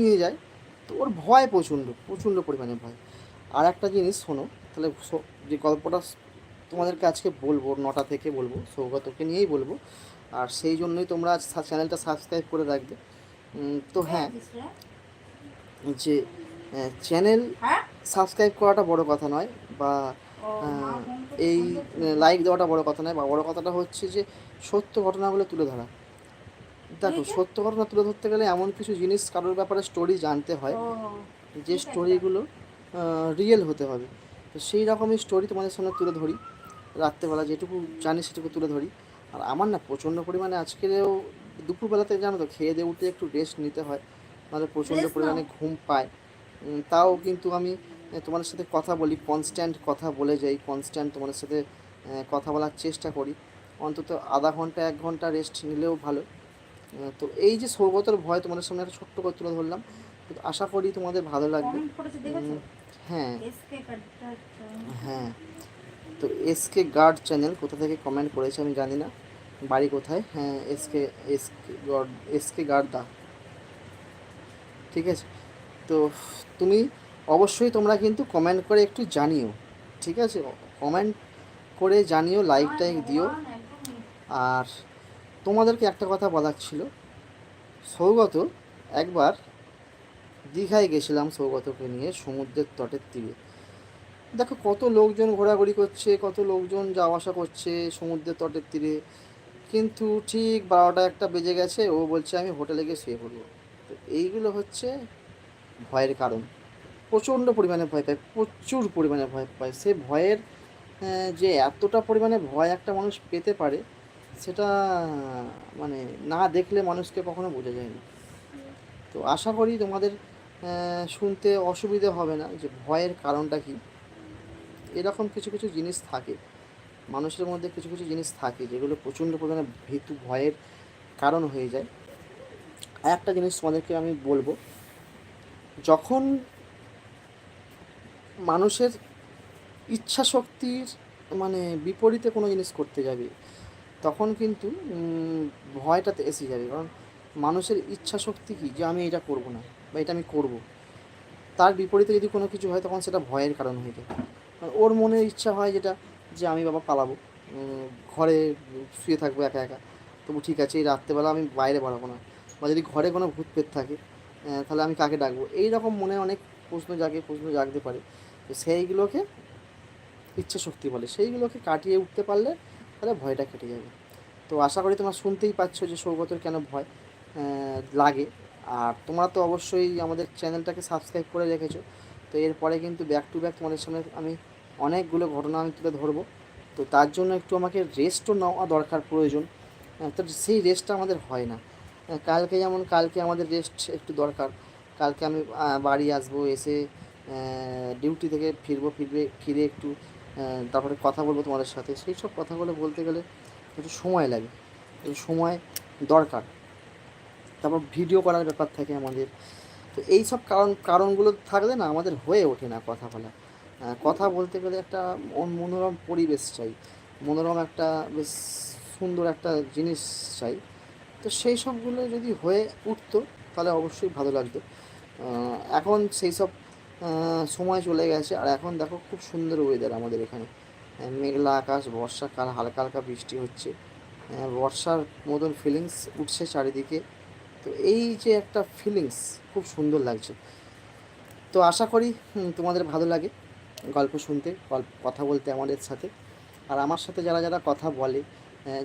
নিয়ে যায় তো ওর ভয় প্রচণ্ড প্রচণ্ড পরিমাণে ভয়। আর একটা জিনিস শোনো তাহলে যে গল্পটা তোমাদেরকে আজকে বলব নটা থেকে বলব সৌগতকে নিয়েই বলব। আর সেই জন্যই তোমরা আজ চ্যানেলটা সাবস্ক্রাইব করে রাখবে। তো হ্যাঁ যে চ্যানেল হ্যাঁ? সাবস্ক্রাইব করাটা বড় কথা নয় বা এই লাইক দেওয়াটা বড় কথা নয় বা বড় কথাটা হচ্ছে যে সত্য ঘটনাগুলো তুলে ধরা। দেখো সত্য ঘটনা তুলে ধরতে গেলে এমন কিছু জিনিস কারোর ব্যাপারে স্টোরি জানতে হয়। যে স্টোরিগুলো রিয়েল হতে হবে। তো সেই রকমই স্টোরি তোমাদের সামনে তুলে ধরি। রাত্রেবেলা যেটুকু জানি সেটুকু তুলে ধরি। আর আমার না প্রচণ্ড পরিমাণে আজকেও দুপুরবেলাতে জানো তো খেয়ে দিয়ে উঠে একটু রেস্ট নিতে হয়। নাহলে প্রচণ্ড পরিমাণে ঘুম পায়। তাও কিন্তু আমি তোমাদের সাথে কথা বলি কনস্ট্যান্ট কথা বলে যাই কনস্ট্যান্ট তোমাদের সাথে কথা বলার চেষ্টা করি। অন্তত আধা ঘণ্টা এক ঘণ্টা রেস্ট নিলেও ভালো। তো এই যে সৌগতর ভয় তোমাদের সামনে একটা ছোট্ট করে তুলে ধরলাম আশা করি তোমাদের ভালো লাগবে। হ্যাঁ। হ্যাঁ। তো এসকে গার্ড চ্যানেল কোথা থেকে কমেন্ট করেছে আমি জানি না। বাড়ি কোথায়? হ্যাঁ SK SK guard SK guard দা। ঠিক আছে? তো তুমি অবশ্যই তোমরা কিন্তু কমেন্ট করে একটু জানিও। ঠিক আছে? কমেন্ট করে জানিও লাইক টাইক দিও আর তোমাদেরকে একটা কথা বলার ছিল। সৌগত, একবার দীঘায় গেছিলাম সৌগতকে নিয়ে সমুদ্রের তটের তীরে। দেখো কত লোকজন ঘোরাঘুরি করছে, কত লোকজন যাওয়া আসা করছে সমুদ্রের তটের তীরে। কিন্তু ঠিক বারোটা একটা বেজে গেছে, ও বলছে, আমি হোটেলে গিয়ে শুয়ে পড়ব। তো এইগুলো হচ্ছে ভয়ের কারণ। প্রচণ্ড পরিমাণে ভয় পায়, প্রচুর পরিমাণে ভয় পায়। সে ভয়ের যে এতটা পরিমাণে ভয় একটা মানুষ পেতে পারে সেটা মানে না দেখলে মানুষকে কখনো বোঝা যায় না তো আশা করি তোমাদের শুনতে অসুবিধে হবে না যে ভয়ের কারণটা কি। এরকম কিছু কিছু জিনিস থাকে, মানুষের মধ্যে কিছু কিছু জিনিস থাকে যেগুলো প্রচণ্ড পরিমাণে ভীতু ভয়ের কারণ হয়ে যায়। আর একটা জিনিস তোমাদেরকে আমি বলব, যখন মানুষের ইচ্ছা শক্তির মানে বিপরীতে কোনো জিনিস করতে যাবে তখন কিন্তু ভয়টাতে এসে যাবে। কারণ মানুষের ইচ্ছা শক্তি কি? যে আমি এটা করব না বা এটা আমি করব। তার বিপরীতে যদি কোনো কিছু হয়, তখন সেটা ভয়ের কারণ হয়ে যায়। ওর মনে ইচ্ছা হয় যেটা, যে আমি বাবা পালাবো। ঘরে শুয়ে থাকব একা একা। তবু ঠিক আছে, এই রাত্রেবেলা আমি বাইরে বাড়াবো না। বা যদি ঘরে কোনো ভূত পেত থাকে তাহলে আমি কাকে ডাকবো? এই রকম মনে অনেক প্রশ্ন জাগে, প্রশ্ন জাগতে পারে। সেইগুলোকে ইচ্ছা শক্তি বলে। সেইগুলোকে কাটিয়ে উঠতে পারলে তাহলে ভয়টা কেটে যাবে। তো আশা করি তোমরা শুনতেই পাচ্ছ যে সৌগতের কেন ভয় লাগে। আর তোমরা তো অবশ্যই আমাদের চ্যানেলটাকে সাবস্ক্রাইব করে রেখেছো। তো এরপরে কিন্তু ব্যাক টু ব্যাক তোমাদের সামনে আমি অনেকগুলো ঘটনা আমি তুলে ধরবো। তো তার জন্য একটু আমাকে রেস্টও নেওয়া দরকার প্রয়োজন। তো সেই রেস্টটা আমাদের হয় না। কালকে যেমন কালকে আমাদের রেস্ট একটু দরকার। কালকে আমি বাড়ি আসব, এসে ডিউটি থেকে ফিরবো, ফিরবে, ফিরে একটু তারপরে কথা বলব তোমাদের সাথে। সেই সব কথাগুলো বলতে গেলে একটু সময় লাগে। একটু সময় দরকার। তারপর ভিডিও করার ব্যাপার থাকে আমাদের। তো এই সব কারণ, কারণগুলো থাকলে না আমাদের হয়ে ওঠে না কথা বলা। কথা বলতে গেলে একটা মনোরম পরিবেশ চাই। মনোরম একটা বেশ সুন্দর একটা জিনিস চাই। তো সেই সবগুলো যদি হয়ে উঠতো, তাহলে অবশ্যই ভালো লাগতো। এখন সেই সব সময় চলে গেছে। আর এখন দেখো খুব সুন্দর ওয়েদার আমাদের এখানে। মেঘলা আকাশ বর্ষাকাল হালকা হালকা বৃষ্টি হচ্ছে। বর্ষার মতন ফিলিংস উঠছে চারিদিকে। তো এই যে একটা ফিলিংস খুব সুন্দর লাগছে। তো আশা করি তোমাদের ভালো লাগে গল্প শুনতে, গল্প, কথা বলতে আমাদের সাথে। আর আমার সাথে যারা যারা কথা বলে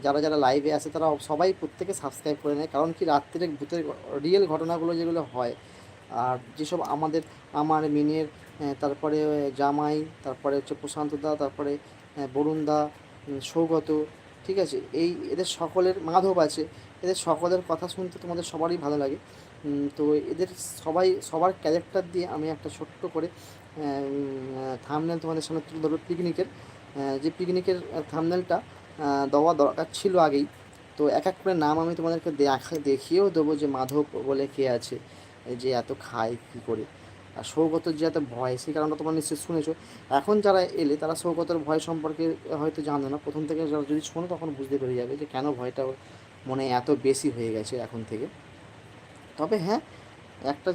যারা যারা লাইভে আসে তারা সবাই প্রত্যেকে সাবস্ক্রাইব করে নেয়। কারণ কি রাত্রে ভূতের রিয়েল ঘটনাগুলো যেগুলো হয় আর যেসব আমাদের আমার মিনের তারপরে জামাই তারপরে হচ্ছে প্রশান্ত দা তারপরে আহ, বরুণ দা সৌগত ঠিক আছে? এই এদের সকলের মাধব আছে এদের সকলের কথা শুনতে তোমাদের সবারই ভালো লাগে। তো এদের সবাই সবার ক্যারেক্টার দিয়ে আমি একটা ছোট্ট করে থামনেল তোমাদের সামনে তুলে ধরবো পিকনিকের যে পিকনিকের থামনেলটা দেওয়া দরকার ছিল আগেই। তো এক এক করে নাম আমি তোমাদেরকে দেখা দেখিয়েও দেবো যে মাধব বলে কে আছে। যে এত খায় কী করে? আর সৌগতর যে এত ভয়, সেই কারণটা তোমরা নিশ্চয়ই শুনেছো। এখন যারা এলে তারা সৌগতর ভয় সম্পর্কে হয়তো জানো না। প্রথম থেকে যারা যদি শোনো, তখন বুঝতে পেরে যাবে যে কেন ভয়টা মনে এত বেশি হয়ে গেছে এখন থেকে। তবে হ্যাঁ একটা